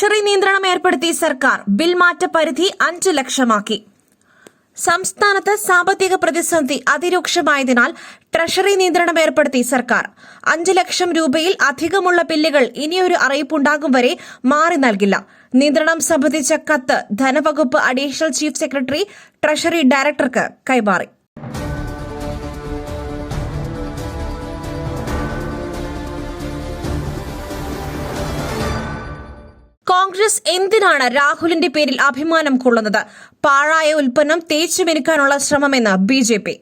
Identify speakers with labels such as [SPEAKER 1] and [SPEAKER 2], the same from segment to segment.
[SPEAKER 1] treasury നിയന്ത്രണം ഏർപ്പെടുത്തി സർക്കാർ ബിൽ മാറ്റ പരിധി അഞ്ച് ലക്ഷമാക്കി. സംസ്ഥാനത്ത് സാമ്പത്തിക പ്രതിസന്ധി അതിരൂക്ഷമായതിനാൽ ട്രഷറി നിയന്ത്രണം ഏർപ്പെടുത്തി സർക്കാർ. അഞ്ച് ലക്ഷം രൂപയിൽ അധികമുള്ള ബില്ലുകൾ ഇനിയൊരു അറിയിപ്പുണ്ടാകും വരെ മാറി നൽകില്ല. നിയന്ത്രണം സംബന്ധിച്ച കത്ത് ധനവകുപ്പ് അഡീഷണൽ ചീഫ് സെക്രട്ടറി ട്രഷറി ഡയറക്ടർക്ക് കൈമാറി. കോൺഗ്രസ് എന്തിനാണ് രാഹുലിന്റെ പേരിൽ അഭിമാനം കൊള്ളുന്നത്? പാഴായ ഉൽപ്പന്നം തേച്ചുമെനുക്കാനുള്ള ശ്രമമെന്ന് B J P.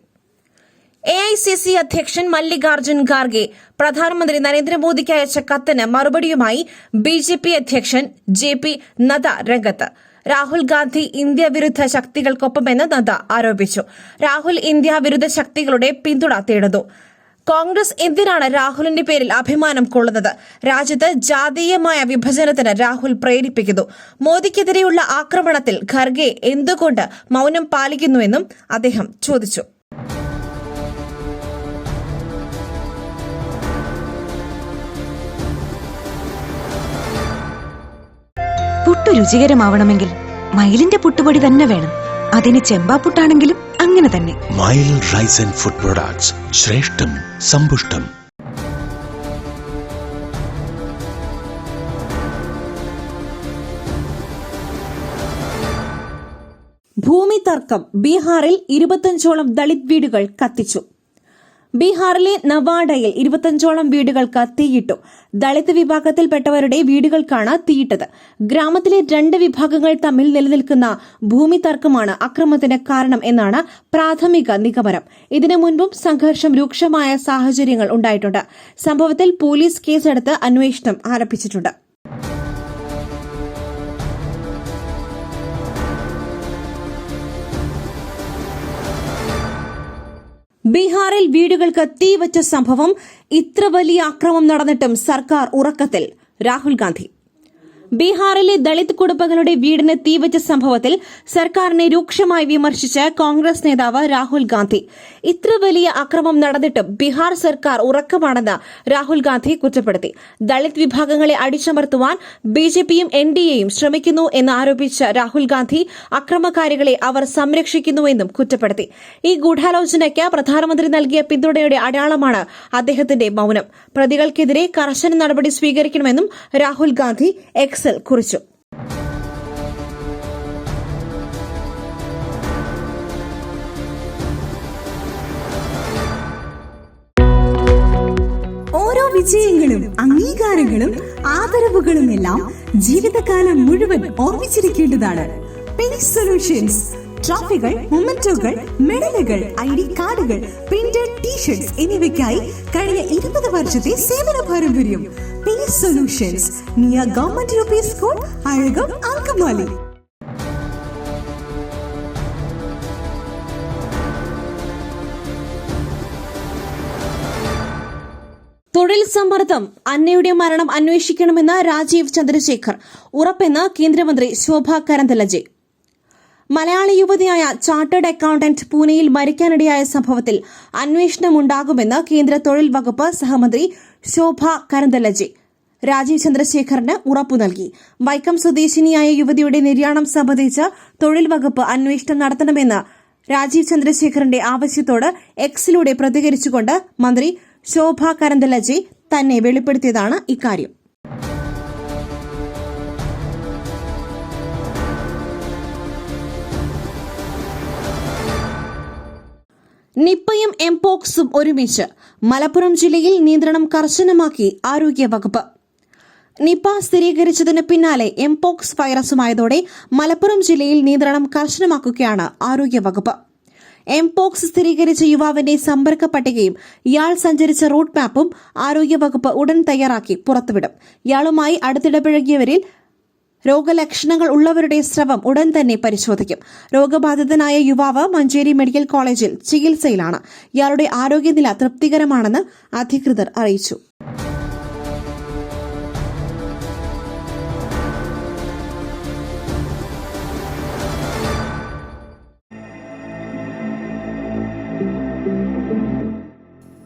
[SPEAKER 1] A I C C അധ്യക്ഷൻ മല്ലികാർജുൻ ഖാർഗെ പ്രധാനമന്ത്രി നരേന്ദ്രമോദിക്ക് അയച്ച കത്തിന് മറുപടിയുമായി ബി ജെ പി അധ്യക്ഷൻ ജെ പി നദ്ദ രംഗത്ത്. രാഹുൽ ഗാന്ധി ഇന്ത്യ വിരുദ്ധ ശക്തികൾക്കൊപ്പമെന്ന് നദ്ദ ആരോപിച്ചു. രാഹുൽ ഇന്ത്യ വിരുദ്ധ ശക്തികളുടെ പിന്തുണ തേടുന്നു. കോൺഗ്രസ് എന്തിനാണ് രാഹുലിന്റെ പേരിൽ അഭിമാനം കൊള്ളുന്നത്? രാജ്യത്ത് ജാതീയമായ വിഭജനത്തിന് രാഹുൽ പ്രേരിപ്പിക്കുന്നു. മോദിക്കെതിരെയുള്ള ആക്രമണത്തിൽ ഖർഗെ എന്തുകൊണ്ട് മൌനം പാലിക്കുന്നുവെന്നും അദ്ദേഹം ചോദിച്ചു.
[SPEAKER 2] പുട്ടു രുചികരമാവണമെങ്കിൽ മയിലിന്റെ പുട്ടുപൊടി തന്നെ വേണം. അതിന് ചെമ്പാപ്പുട്ടാണെങ്കിലും അങ്ങനെ തന്നെ.
[SPEAKER 3] Mile rice and food products ശ്രേഷ്ഠം സമ്പുഷ്ടം.
[SPEAKER 1] ഭൂമി തർക്കം. ബീഹാറിൽ ഇരുപത്തഞ്ചോളം ദളിത് വീടുകൾ കത്തിച്ചു. ബീഹാറിലെ നവാഡയിൽ ഇരുപത്തഞ്ചോളം വീടുകൾക്ക് തീയിട്ടു. ദളിത് വിഭാഗത്തിൽപ്പെട്ടവരുടെ വീടുകൾക്കാണ് തീയിട്ടത്. ഗ്രാമത്തിലെ രണ്ട് വിഭാഗങ്ങൾ തമ്മിൽ നിലനിൽക്കുന്ന ഭൂമി തർക്കമാണ് അക്രമത്തിന് കാരണം എന്നാണ് പ്രാഥമിക നിഗമനം. ഇതിനു മുൻപും സംഘർഷം രൂക്ഷമായ സാഹചര്യങ്ങൾ ഉണ്ടായിട്ടുണ്ട്. സംഭവത്തിൽ പോലീസ് കേസെടുത്ത് അന്വേഷണം ആരംഭിച്ചിട്ടുണ്ട്. ബീഹാറിൽ വീടുകൾക്ക് തീവച്ച സംഭവം ഇത്ര വലിയ അക്രമം നടന്നിട്ടും സർക്കാർ ഉറക്കത്തിൽ. രാഹുൽ ഗാന്ധി. ബീഹാറിലെ ദളിത് കുടുംബങ്ങളുടെ വീടിന് തീവച്ച സംഭവത്തിൽ സർക്കാരിനെ രൂക്ഷമായി വിമർശിച്ച് കോൺഗ്രസ് നേതാവ് രാഹുൽ ഗാന്ധി. ഇത്ര വലിയ അക്രമം നടന്നിട്ടും ബീഹാർ സർക്കാർ ഉറക്കമാണെന്ന് രാഹുൽ ഗാന്ധി കുറ്റപ്പെടുത്തി. ദളിത് വിഭാഗങ്ങളെ അടിച്ചമർത്തുവാൻ ബിജെപിയും എൻ ഡി എയും ശ്രമിക്കുന്നു എന്ന് ആരോപിച്ച രാഹുൽ ഗാന്ധി അക്രമകാരികളെ അവർ സംരക്ഷിക്കുന്നുവെന്നും കുറ്റപ്പെടുത്തി. ഈ ഗൂഢാലോചനയ്ക്ക് പ്രധാനമന്ത്രി നൽകിയ പിന്തുണയുടെ അടയാളമാണ് അദ്ദേഹത്തിന്റെ മൌനം. പ്രതികൾക്കെതിരെ കർശന നടപടി സ്വീകരിക്കണമെന്നും രാഹുൽ ഗാന്ധി എക്സിൽ കുറിച്ചു.
[SPEAKER 4] ഓരോ വിജയങ്ങളും അംഗീകാരങ്ങളും ആദരവുകളും എല്ലാം ജീവിതകാലം മുഴുവൻ ഓർമ്മിച്ചിരിക്കേണ്ടതാണ്. സൊല്യൂഷൻസ് ട്രോഫികൾ മൊമെന്റോകൾ മെഡലുകൾ ഐ ഡി കാർഡുകൾ പ്രിന്റഡ് ടീഷർട്സ് എന്നിവയ്ക്കായി കഴിഞ്ഞ ഇരുപത് വർഷത്തെ സേവന പാരമ്പര്യം page solutions near government school Azhakam Angamaly
[SPEAKER 1] തൊഴിൽ സമ്മർദ്ദം. അന്നയുടെ മരണം അന്വേഷിക്കണമെന്ന് രാജീവ് ചന്ദ്രശേഖർ. ഉറപ്പെന്ന് കേന്ദ്രമന്ത്രി ശോഭ കരന്തലജെ. മലയാളി യുവതിയായ ചാർട്ടേഡ് അക്കൌണ്ടന്റ് പൂനെയിൽ മരിക്കാനിടയായ സംഭവത്തിൽ അന്വേഷണം ഉണ്ടാകുമെന്ന് കേന്ദ്ര തൊഴിൽ വകുപ്പ് സഹമന്ത്രി ശോഭ കരന്തലജെ. രാജീവ് ചന്ദ്രശേഖറിന് ഉറപ്പു നൽകി. വൈക്കം സ്വദേശിനിയായ യുവതിയുടെ നിര്യാണം സംബന്ധിച്ച് തൊഴിൽ വകുപ്പ് അന്വേഷണം നടത്തണമെന്ന് രാജീവ് ചന്ദ്രശേഖറിന്റെ ആവശ്യത്തോട് എക്സിലൂടെ പ്രതികരിച്ചുകൊണ്ട് മന്ത്രി ശോഭ കരന്തലജി തന്നെ വെളിപ്പെടുത്തിയതാണ് ഇക്കാര്യം. നിപ്പയും എംപോക്സും ഒരുമിച്ച് മലപ്പുറം ജില്ലയിൽ നിയന്ത്രണം കർശനമാക്കി ആരോഗ്യവകുപ്പ്. നിപ സ്ഥിരീകരിച്ചതിന് പിന്നാലെ എംപോക്സ് വൈറസുമായതോടെ മലപ്പുറം ജില്ലയിൽ നിയന്ത്രണം കർശനമാക്കുകയാണ് ആരോഗ്യവകുപ്പ്. എംപോക്സ് സ്ഥിരീകരിച്ച യുവാവിന്റെ സമ്പർക്ക പട്ടികയും ഇയാൾ സഞ്ചരിച്ച റൂട്ട് മാപ്പും ആരോഗ്യവകുപ്പ് ഉടൻ തയ്യാറാക്കി പുറത്തുവിടും. ഇയാളുമായി അടുത്തിടപഴകിയവരിൽ രോഗലക്ഷണങ്ങൾ ഉള്ളവരുടെ സ്രവം ഉടൻ തന്നെ പരിശോധിക്കും. രോഗബാധിതനായ യുവാവ് മഞ്ചേരി മെഡിക്കൽ കോളേജിൽ ചികിത്സയിലാണ്. ഇയാളുടെ ആരോഗ്യനില തൃപ്തികരമാണെന്ന് അധികൃതർ അറിയിച്ചു.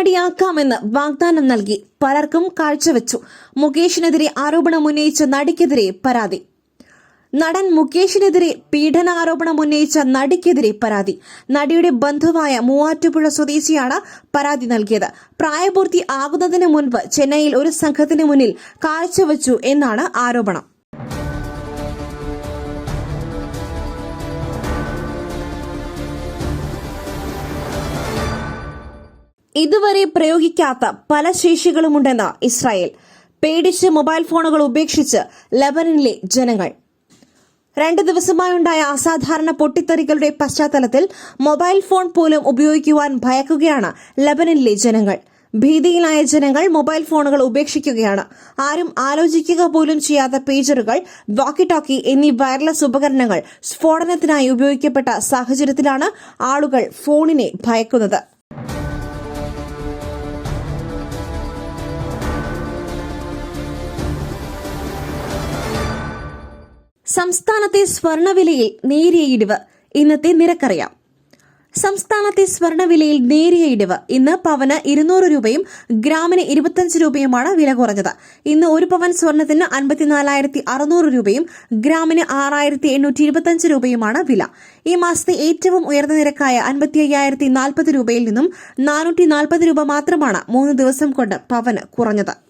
[SPEAKER 1] cinema നടിയാക്കാമെന്ന് വാഗ്ദാനം നൽകി പലർക്കും കാഴ്ചവെച്ചു. മുകേഷിനെതിരെ ആരോപണം ഉന്നയിച്ച നടിക്കെതിരെ പരാതി. നടൻ മുകേഷിനെതിരെ പീഡനാരോപണം ഉന്നയിച്ച നടിക്കെതിരെ പരാതി. നടിയുടെ ബന്ധുവായ മൂവാറ്റുപുഴ സ്വദേശിയാണ് പരാതി നൽകിയത്. പ്രായപൂർത്തി ആകുന്നതിന് മുൻപ് ചെന്നൈയിൽ ഒരു സംഘത്തിന് മുന്നിൽ കാഴ്ചവെച്ചു എന്നാണ് ആരോപണം. ഇതുവരെ പ്രയോഗിക്കാത്ത പല ശേഷികളുമുണ്ടെന്ന് ഇസ്രായേൽ. പേടിച്ച് മൊബൈൽ ഫോണുകൾ ഉപേക്ഷിച്ച് ലബനനിലെ ജനങ്ങൾ. രണ്ട് ദിവസമായുണ്ടായ അസാധാരണ പൊട്ടിത്തെറികളുടെ പശ്ചാത്തലത്തിൽ മൊബൈൽ ഫോൺ പോലും ഉപയോഗിക്കുവാൻ ഭയക്കുകയാണ് ലബനനിലെ ജനങ്ങൾ. ഭീതിയിലായ ജനങ്ങൾ മൊബൈൽ ഫോണുകൾ ഉപേക്ഷിക്കുകയാണ്. ആരും ആലോചിക്കുക പോലും ചെയ്യാത്ത പേജറുകൾ വാക്കി ടോക്കി എന്നീ വയർലെസ് ഉപകരണങ്ങൾ സ്ഫോടനത്തിനായി ഉപയോഗിക്കപ്പെട്ട സാഹചര്യത്തിലാണ് ആളുകൾ ഫോണിനെ ഭയക്കുന്നത്. സംസ്ഥാനത്തെ സ്വർണവിലയിൽ നേരിയ ഇടിവ് ഇന്നത്തെ നിരക്കറിയാം. സംസ്ഥാനത്തെ സ്വർണവിലയിൽ നേരിയ ഇടിവ്. ഇന്ന് പവന് ഇരുന്നൂറ് രൂപയും ഗ്രാമിന് ഇരുപത്തിയഞ്ച് രൂപയുമാണ് വില കുറഞ്ഞത്. ഇന്ന് ഒരു പവൻ സ്വർണത്തിന് അൻപത്തിനാലായിരത്തി അറുന്നൂറ് രൂപയും ഗ്രാമിന് ആറായിരത്തി എണ്ണൂറ്റി ഇരുപത്തിയഞ്ച് രൂപയുമാണ് വില. ഈ മാസത്തെ ഏറ്റവും ഉയർന്ന നിരക്കായ അൻപത്തി അയ്യായിരത്തി നാൽപ്പത് രൂപയിൽ നിന്നും നാനൂറ്റി നാൽപ്പത് രൂപ മാത്രമാണ് മൂന്ന് ദിവസം കൊണ്ട് പവന് കുറഞ്ഞത്.